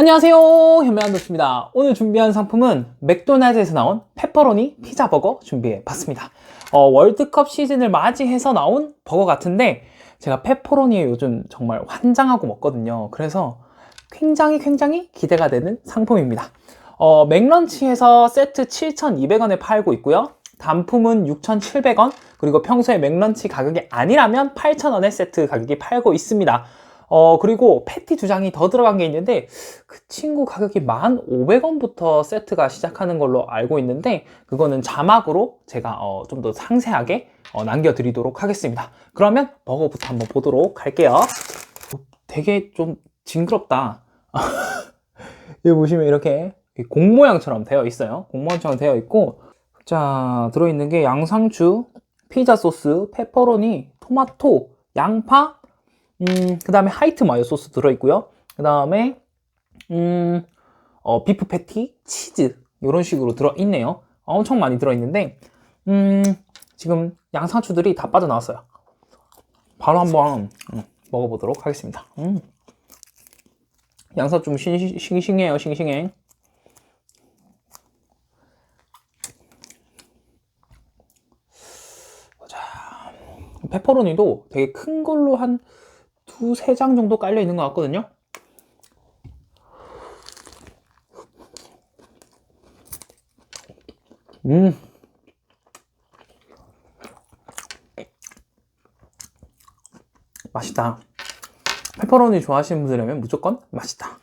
안녕하세요. 현명한도스입니다. 오늘 준비한 상품은 맥도날드에서 나온 페퍼로니 피자 버거 준비해 봤습니다. 어, 월드컵 시즌을 맞이해서 나온 버거 같은데 제가 페퍼로니에 요즘 정말 환장하고 먹거든요. 그래서 굉장히 굉장히 기대가 되는 상품입니다. 어, 맥런치에서 세트 7,200원에 팔고 있고요. 단품은 6,700원 그리고 평소에 맥런치 가격이 아니라면 8,000원에 세트 가격이 팔고 있습니다 어, 그리고 패티 두 장이 더 들어간 게 있는데, 그 친구 가격이 1,500원부터 세트가 시작하는 걸로 알고 있는데, 그거는 자막으로 제가 어, 좀 더 상세하게 어, 남겨드리도록 하겠습니다. 그러면 버거부터 한번 보도록 할게요. 어, 되게 좀 징그럽다. 여기 보시면 이렇게 공 모양처럼 되어 있어요. 공 모양처럼 되어 있고, 자, 들어있는 게 양상추, 피자 소스, 페퍼로니, 토마토, 양파, 음, 그 다음에 하이트 마요 소스 들어있고요. 그 다음에, 음, 어, 비프 패티, 치즈, 이런 식으로 들어있네요. 어, 엄청 많이 들어있는데, 음, 지금 양상추들이 다 빠져나왔어요. 바로 한번 음, 먹어보도록 하겠습니다. 음. 양상추 좀 싱- 싱싱해요, 싱싱해. 자, 페퍼로니도 되게 큰 걸로 한 두세 장 정도 깔려 있는 것 같거든요. 음. 맛있다. 페퍼로니 좋아하시는 분들이라면 무조건 맛있다.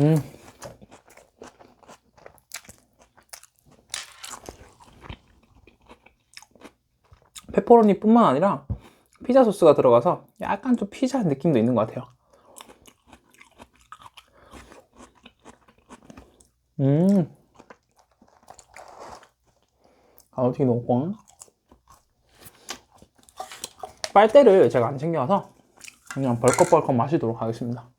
음. 페퍼로니뿐만 아니라 피자 소스가 들어가서 약간 좀 피자 느낌도 있는 것 같아요. 음. 가로튀기 넣고 빨대를 제가 안 챙겨와서 그냥 벌컥벌컥 마시도록 하겠습니다.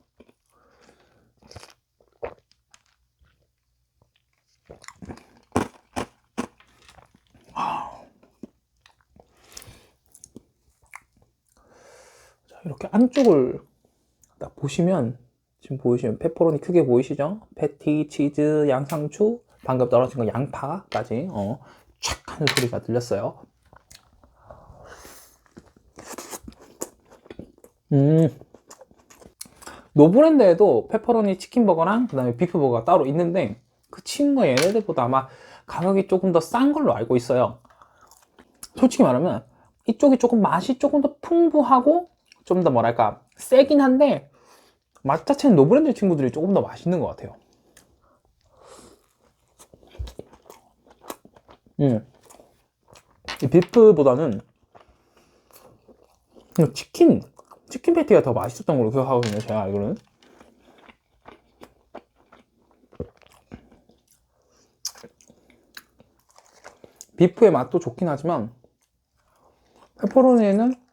이렇게 안쪽을 딱 보시면 지금 보이시면 페퍼로니 크게 보이시죠? 패티, 치즈, 양상추, 방금 떨어진 거 양파까지 어, 촥 하는 소리가 들렸어요. 음. 노브랜드에도 페퍼로니 치킨버거랑 그다음에 비프버거가 따로 있는데 그 친구가 얘네들보다 아마 가격이 조금 더 싼 걸로 알고 있어요. 솔직히 말하면 이쪽이 조금 맛이 조금 더 풍부하고 좀 더 뭐랄까 세긴 한데 맛 자체는 노브랜드 친구들이 조금 더 맛있는 것 같아요. 음. 이 비프보다는 치킨 치킨 패티가 더 맛있었던 걸로 기억하거든요. 제가 알기로는. 비프의 맛도 좋긴 하지만 페퍼로니에는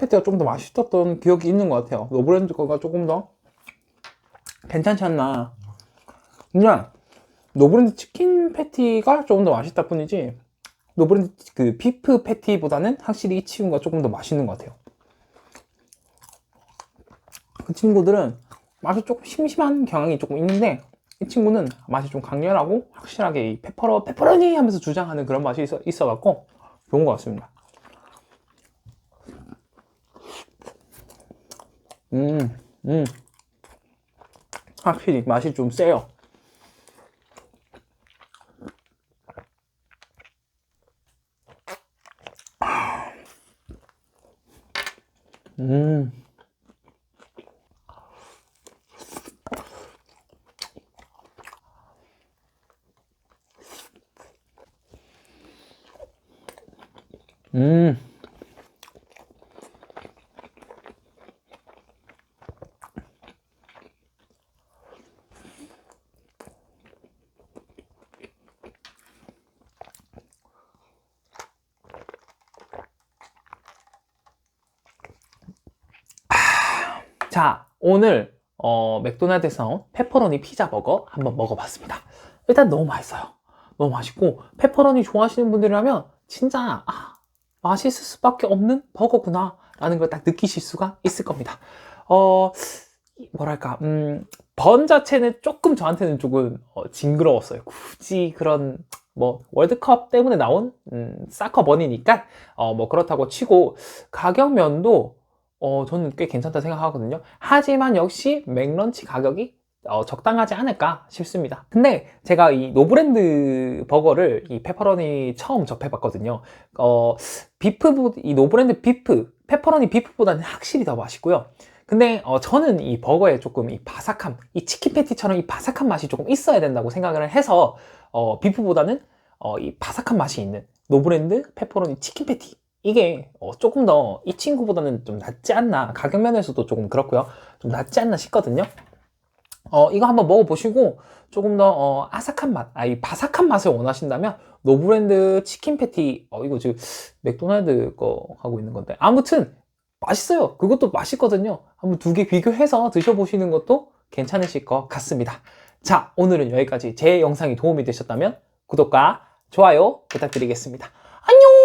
패티가 좀 더 맛있었던 기억이 있는 것 같아요. 노브랜드 거가 조금 더 괜찮지 않나. 그냥 노브랜드 치킨 패티가 조금 더 맛있다 뿐이지 노브랜드 그 비프 패티보다는 확실히 이 친구가 조금 더 맛있는 것 같아요. 그 친구들은 맛이 조금 심심한 경향이 조금 있는데 이 친구는 맛이 좀 강렬하고 확실하게 이 페퍼로 페퍼로니 하면서 주장하는 그런 맛이 있어, 있어갖고 좋은 것 같습니다. 음, 음. 확실히 맛이 좀 세요. 음. 음. 자, 오늘 어, 맥도날드에서 페퍼로니 피자 버거 한번 먹어봤습니다. 일단 너무 맛있어요. 너무 맛있고 페퍼로니 좋아하시는 분들이라면 진짜 아, 맛있을 수밖에 없는 버거구나 라는 걸 딱 느끼실 수가 있을 겁니다. 어, 뭐랄까, 음, 번 자체는 조금 저한테는 조금 어, 징그러웠어요. 굳이 그런 뭐 월드컵 때문에 나온 음, 사커 번이니까 어, 뭐 그렇다고 치고 가격면도 어, 저는 꽤 괜찮다 생각하거든요. 하지만 역시 맥런치 가격이 어, 적당하지 않을까 싶습니다. 근데 제가 이 노브랜드 버거를 이 페퍼로니 처음 접해봤거든요. 어, 비프, 이 노브랜드 비프, 페퍼로니 비프보다는 확실히 더 맛있고요. 근데 어, 저는 이 버거에 조금 이 바삭함, 이 치킨 패티처럼 이 바삭한 맛이 조금 있어야 된다고 생각을 해서 어, 비프보다는 어, 이 바삭한 맛이 있는 노브랜드 페퍼로니 치킨 패티 이게 어, 조금 더 이 친구보다는 좀 낫지 않나? 가격 면에서도 조금 그렇고요. 좀 낫지 않나 싶거든요. 어, 이거 한번 먹어보시고 조금 더 어, 아삭한 맛, 아, 이 바삭한 맛을 원하신다면 노브랜드 치킨 패티 어, 이거 지금 맥도날드 거 하고 있는 건데. 아무튼 맛있어요. 그것도 맛있거든요. 한번 두 개 비교해서 드셔보시는 것도 괜찮으실 것 같습니다. 자 오늘은 여기까지. 제 영상이 도움이 되셨다면 구독과 좋아요 부탁드리겠습니다. 안녕